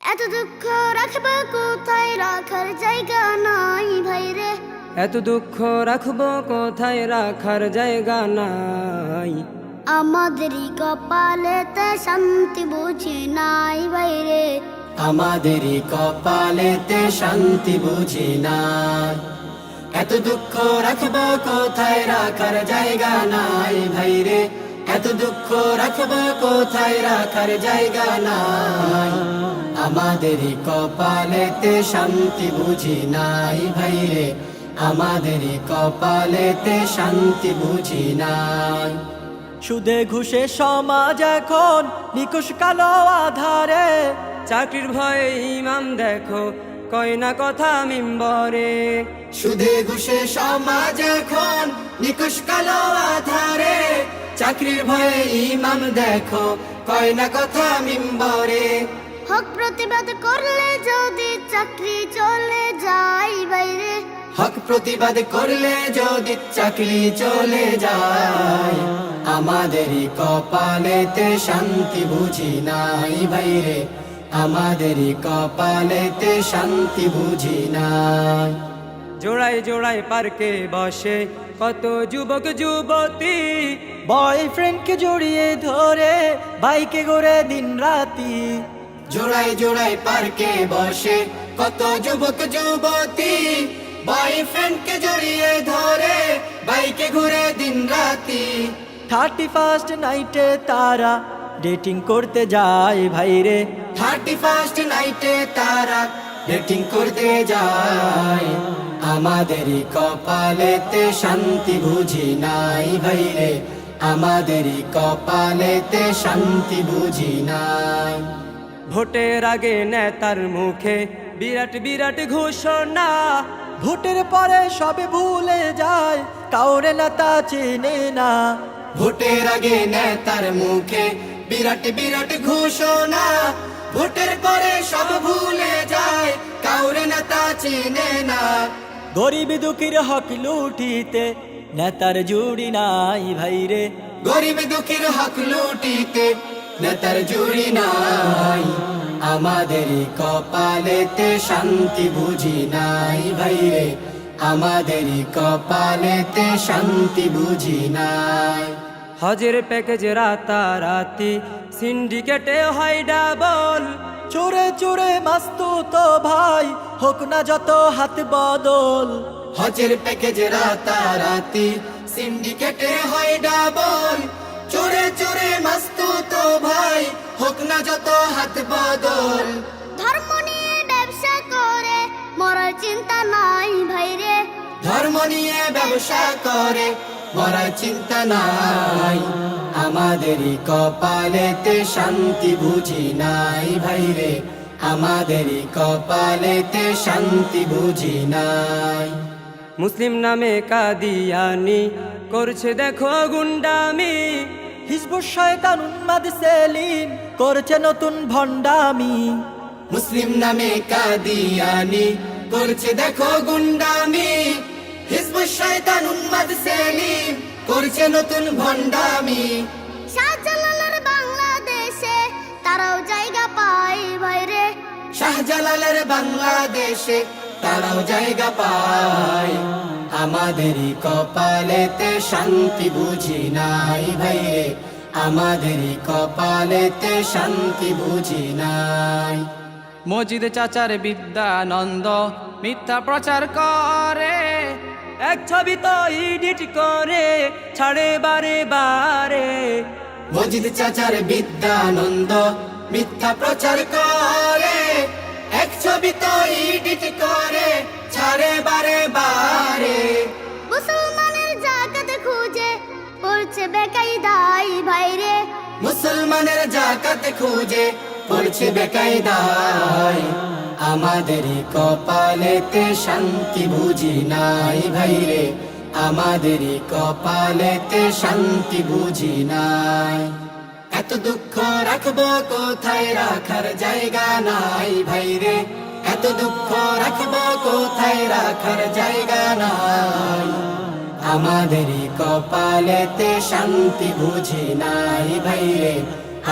এত দুঃখ রাখব কোথায়? রাখার জায়গা নাই ভাই রে। এত দুঃখ রাখব কোথায়? রাখার জায়গা নাই। আমাদেরই কপালেতে শান্তি বুঝি নাই ভাই রে। আমাদেরই কপালেতে শান্তি বুঝি নাই। এত দুঃখ রাখব কোথায়? রাখার জায়গা নাই ভাই রে। এত দুঃখ রাখব কোথায়? রাখার জায়গা নাই। আমাদেরই কপালেতে শান্তি বুঝি নাই ভাই রে আমাদেরই কপালেতে শান্তি বুঝি নাই। সুদে ঘুষে সমাজ এখন নিকুশ কালো আধারে। চাকরির ভয়ে ইমাম দেখো কয় না কথা মিম্বরে। সুদে ঘুষে সমাজ এখন নিকুশ কালো আধারে। চাকরির ভয়ে ইমাম দেখো কয় না কথা মিম্বরে। হক প্রতিবাদ করলে যদি চাকরি চলে যায় ভাই রে হক প্রতিবাদ করলে যদি চাকরি চলে যায় আমাদেরই কপালেতে শান্তি বুঝি নাই ভাইরে আমাদেরই কপালেতে শান্তি বুঝি নাই। জোড়ায় জোড়ায় পার্কে বসে কত যুবক যুবতী বয়ফ্রেন্ডকে জড়িয়ে ধরে বাইকে ঘুরে দিন রাতি জোড়ায় জোড়ায় পার্কে বসে। কত যুবক যুবতী বয়ফ্রেন্ডকে জড়িয়ে ধরে বাইকে ঘুরে দিন রাতি থার্টি ফার্স্ট নাইটে তারা ডেটিং করতে যায় ভাইরে। থার্টি ফার্স্ট নাইটে তারা ডেটিং করতে যায়। আমাদেরই কপালেতে শান্তি বুঝি নাই ভাইরে। আমাদেরই কপালেতে শান্তি বুঝি নাই। ভোটের আগে নেতার মুখে বিরাট বিরাট ঘোষণা। ভোটের পরে সবে ভুলে যায়, কাউরে নেতা চেনে না। ভোটের আগে নেতার মুখে বিরাট বিরাট ঘোষণা। ভোটের পরে সব ভুলে যায়, কাউরে নেতা চিনে না। গরিব দুঃখীর হক লুটিতে নেতার জুড়ি নাই ভাইরে। গরিব দুঃখীর হক লুটিতে নেতার জুড়ি নাই। আমাদেরই কপালেতে শান্তি বুঝি নাই ভাইরে আমাদেরই কপালেতে শান্তি বুঝি নাই। হজের প্যাকেজ রাতারাতি সিন্ডিকেটে হয় ডাবল। চোরে চোরে মাস্তু তো ভাই হোক না যত হাত বদল। হজের প্যাকেজ রাতারাতি সিন্ডিকেটে হয় ডাবল। চোরে চোরে মাস্তু তো ভাই হোক না যত হাত বদল। ধর্ম নিয়ে ব্যবসা করে মরার চিন্তা নাই ভাই রে ধর্ম নিয়ে ব্যবসা করে মরার চিন্তা নাই। আমাদেরই কপালেতে শান্তি বুঝি নাই ভাইরে। আমাদেরই কপালেতে শান্তি বুঝি নাই। মুসলিম নামে কাদিয়ানি করছে দেখো গুন্ডামি। হিজবু শয়তান উন্মাদ সেলিম করছে নতুন ভণ্ডামি। মুসলিম নামে কাদিয়ানি করছে দেখো গুন্ডামি। হিজব শয়তান উন্মাদ সেলিম করছে নতুন ভণ্ডামি। শাহজালালের বাংলাদেশে তারাও জায়গা পায় ভাই রে শাহজালালের বাংলাদেশে তারাও জায়গা পায়। আমাদেরই কপালেতে শান্তি বুঝি নাই ভাইরে আমাদেরই কপালেতে শান্তি বুঝি নাই। মজিদ চাচার বিদ্যানন্দ মিথ্যা প্রচার করে। এক ছবি তো এডিট করে ছাড়ে বারে বারে। মজিদ চাচার বিদ্যানন্দ মিথ্যা প্রচার করে। এক ছবি তো ইডিট মুসলমানের জাকাত খুঁজে পড়ছে বেকায়দায়। আমাদেরই কপালেতে শান্তি বুঝি নাই ভাইরে আমাদেরই কপালেতে শান্তি বুঝি নাই। এত দুঃখ রাখব কোথায় রাখার জায়গা নাই ভাইরে এত দুঃখ রাখব কোথায় রাখার জায়গা নাই। আমাদেরই কপালেতে শান্তি বুঝি নাই ভাইরে।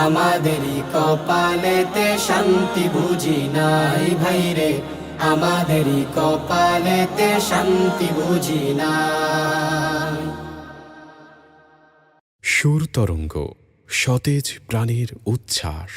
আমাদেরই কপালেতে শান্তি বুঝি নাই ভাইরে। আমাদেরই কপালেতে শান্তি বুঝি নাই। সুর তরঙ্গ সতেজ প্রাণীর উচ্ছ্বাস।